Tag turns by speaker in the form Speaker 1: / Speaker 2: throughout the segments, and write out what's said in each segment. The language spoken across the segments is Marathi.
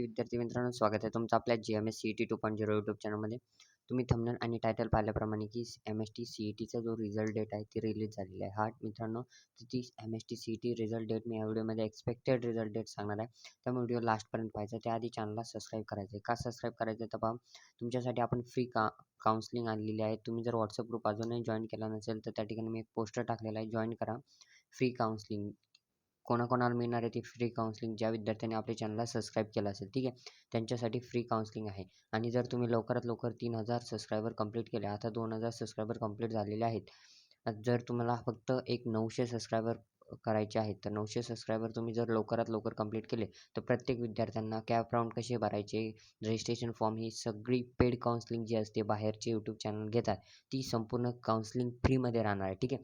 Speaker 1: विद्यार्थी विद्यार्थी मित्रांनो स्वागत आहे तुमचं आपल्या G M S C E T two point zero YouTube चॅनलमध्ये तुम्ही थंबनेल आणि टायटल पाहिल्याप्रमाणे की M S T C E टीचा जो रिझल्ट डेट आहे ती रिलीज झालेली आहे. हा मित्रांनो ती M S T C E T result date मी या व्हिडिओमध्ये एक्सपेक्टेड रिझल्ट डेट सांगणार आहे. त्यामुळे व्हिडिओ लास्टपर्यंत पाहायचा त्याआधी चॅनलला सबस्क्राईब करायचं आहे. का सबस्क्राईब करायचं तर पहा तुमच्यासाठी आपण फ्री का काउन्सलिंग आणलेली आहे. तुम्ही जर व्हॉट्सअप ग्रुप अजूनही जॉईन केला नसेल तर त्या ठिकाणी मी एक पोस्टर टाकलेला आहे. जॉईन करा. फ्री काउन्सलिंग कोणाकोणाला मिळणार आहे ती फ्री काउन्सलिंग ज्या विद्यार्थ्यांनी आपल्या चॅनलला सबस्क्राईब केलं असेल ठीक आहे? त्यांच्यासाठी फ्री काउन्सलिंग आहे. आणि जर तुम्ही लवकरात लवकर तीन हजार सबस्क्रायबर कंप्लीट केले आता दोन हजार सबस्क्रायबर कंप्लीट झालेले आहेत जर तुम्हाला फक्त एक नऊशे सबस्क्रायबर करायचे आहेत तर नऊशे सबस्क्रायबर तुम्ही जर लवकरात लवकर कंप्लीट केले तर प्रत्येक विद्यार्थ्यांना कॅप राऊंड कसे भरायचे रजिस्ट्रेशन फॉर्म ही सगळी पेड काउन्सलिंग जी असते बाहेरचे यूट्यूब चॅनल घेतात ती संपूर्ण काउन्सलिंग फ्रीमध्ये राहणार आहे ठीक आहे?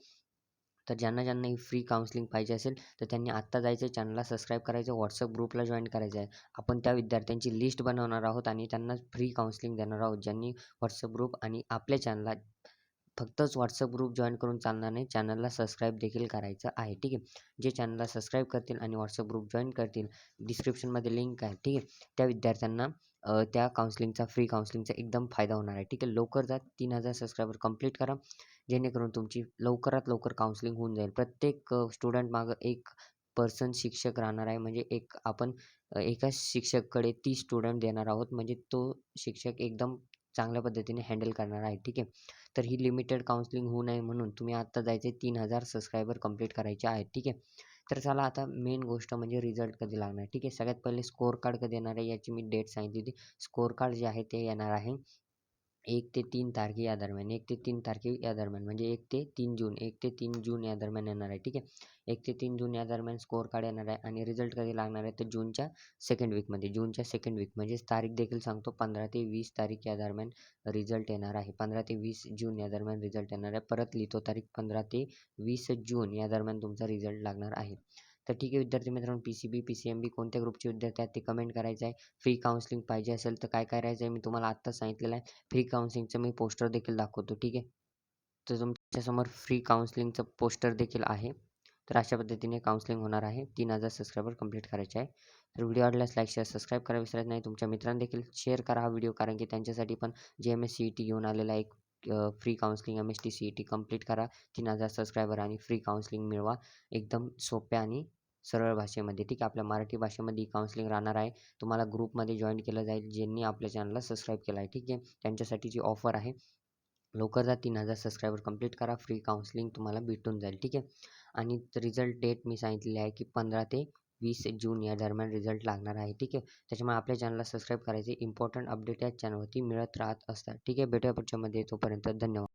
Speaker 1: तर ज्यांना ज्यांना ही फ्री काउन्सलिंग पाहिजे असेल तर त्यांनी आत्ता जायचं चॅनलला सबस्क्राईब करायचं व्हॉट्सअप ग्रुपला जॉईन करायचं आहे आपण त्या विद्यार्थ्यांची लिस्ट बनवणार आहोत आणि त्यांना फ्री काउन्सिलिंग देणार आहोत. ज्यांनी व्हॉट्सअप ग्रुप आणि आपल्या चॅनलला फक्तच व्हॉट्सअप ग्रुप जॉईन करून चालणार नाही चॅनलला सबस्क्राईब देखील करायचं आहे. ठीक आहे? जे चॅनलला सबस्क्राईब करतील आणि व्हॉट्सअप ग्रुप जॉईन करतील डिस्क्रिप्शनमध्ये लिंक आहे. ठीक आहे? त्या विद्यार्थ्यांना त्या काउन्सिलिंगचा फ्री काउन्सलिंगचा एकदम फायदा होणार आहे. ठीक आहे? लवकर जा. तीन हजार सबस्क्रायबर कंप्लीट करा. जेणेकरून तुमची लवकरात लवकर काउन्सलिंग होऊन जाईल. प्रत्येक स्टुडंट मागं एक पर्सन शिक्षक राहणार आहे. म्हणजे एक आपण एका शिक्षककडे तीस स्टुडंट देणार आहोत. म्हणजे तो शिक्षक एकदम चांगल्या पद्धतीने हँडल करणार आहे. ठीक आहे? तर ही लिमिटेड काउन्सलिंग होऊ नये म्हणून तुम्ही आत्ता जायचे तीन हजार सबस्क्रायबर कंप्लीट करायचे आहेत. ठीक आहे? तर चला आता मेन गोष्ट म्हणजे रिझल्ट कधी लागणार? ठीक आहे? सगळ्यात पहिले स्कोअर कार्ड कधी येणार आहे? याची मी डेट सांगितली होती. स्कोअर कार्ड जे आहे ते येणार आहे. एक ते तीन तारखे या दरम्यान एक ते तीन तारखे या दरम्यान म्हणजे एक ते तीन जून एक ते तीन जून या दरम्यान येणार आहे ठीक आहे? एक ते तीन जून या दरम्यान स्कोअर कार्ड येणार आहे आणि रिझल्ट कधी लागणार आहे? तर जूनच्या सेकंड वीकमध्ये जूनच्या सेकंड वीक म्हणजेच तारीख देखील सांगतो पंधरा ते वीस तारीख या दरम्यान रिझल्ट येणार आहे. पंधरा ते वीस जून या दरम्यान रिझल्ट येणार आहे. परत लिहितो तारीख पंधरा ते वीस जून या दरम्यान तुमचा रिझल्ट लागणार आहे. तर ठीक आहे विद्यार्थी मित्रांनो P C B P C M B कोणत्या ग्रुपचे विद्यार्थी आहेत ते कमेंट करायचं आहे. फ्री काउन्सिलिंग पाहिजे असेल तर काय करायचं आहे मी तुम्हाला आत्ताच सांगितलेलं आहे. फ्री काउन्सिलिंगचं मी पोस्टर देखील दाखवतो ठीक आहे? तर तुमच्यासमोर फ्री काउन्सिलिंगचं पोस्टर देखील आहे. तर अशा पद्धतीने काउन्सिलिंग होणार आहे. तीन हजार सबस्क्रायबर कंप्लीट करायचे आहे. तर व्हिडिओ आवडल्यास लाईक शेअर सबस्क्राईब करा. विसरत नाही तुमच्या मित्रांना देखील शेअर करा हा व्हिडिओ कारण की त्यांच्यासाठी पण जे M S C E T घेऊन आलेला एक free counselling M S T C E T complete करा. तीन हजार सबस्क्रायबर आणि फ्री काउन्सिलिंग मिळवा. एकदम सोप्या आणि सरळ भाषेमध्ये ठीक आहे? आपल्या मराठी भाषेमध्ये ही काउन्सिलिंग राहणार आहे. तुम्हाला ग्रुपमध्ये जॉईन केलं जाईल ज्यांनी आपल्या चॅनलला सबस्क्राईब केलं आहे ठीक आहे? त्यांच्यासाठी जी ऑफर आहे लवकर जा. तीन हजार सबस्क्रायबर कंप्लीट करा. फ्री काउन्सिलिंग तुम्हाला भेटून जाईल ठीक आहे? आणि रिझल्ट डेट मी सांगितलेली आहे की पंधरा ते वीस जून या दरम्यान रिझल्ट लागणार आहे. ठीक आहे? त्याच्यामुळे आपल्या चॅनलला सबस्क्राईब करायचे. इम्पॉर्टंट अपडेट या चॅनलवरती मिळत राहत असतात. ठीक आहे? भेटूया पुढच्यामध्ये तोपर्यंत धन्यवाद.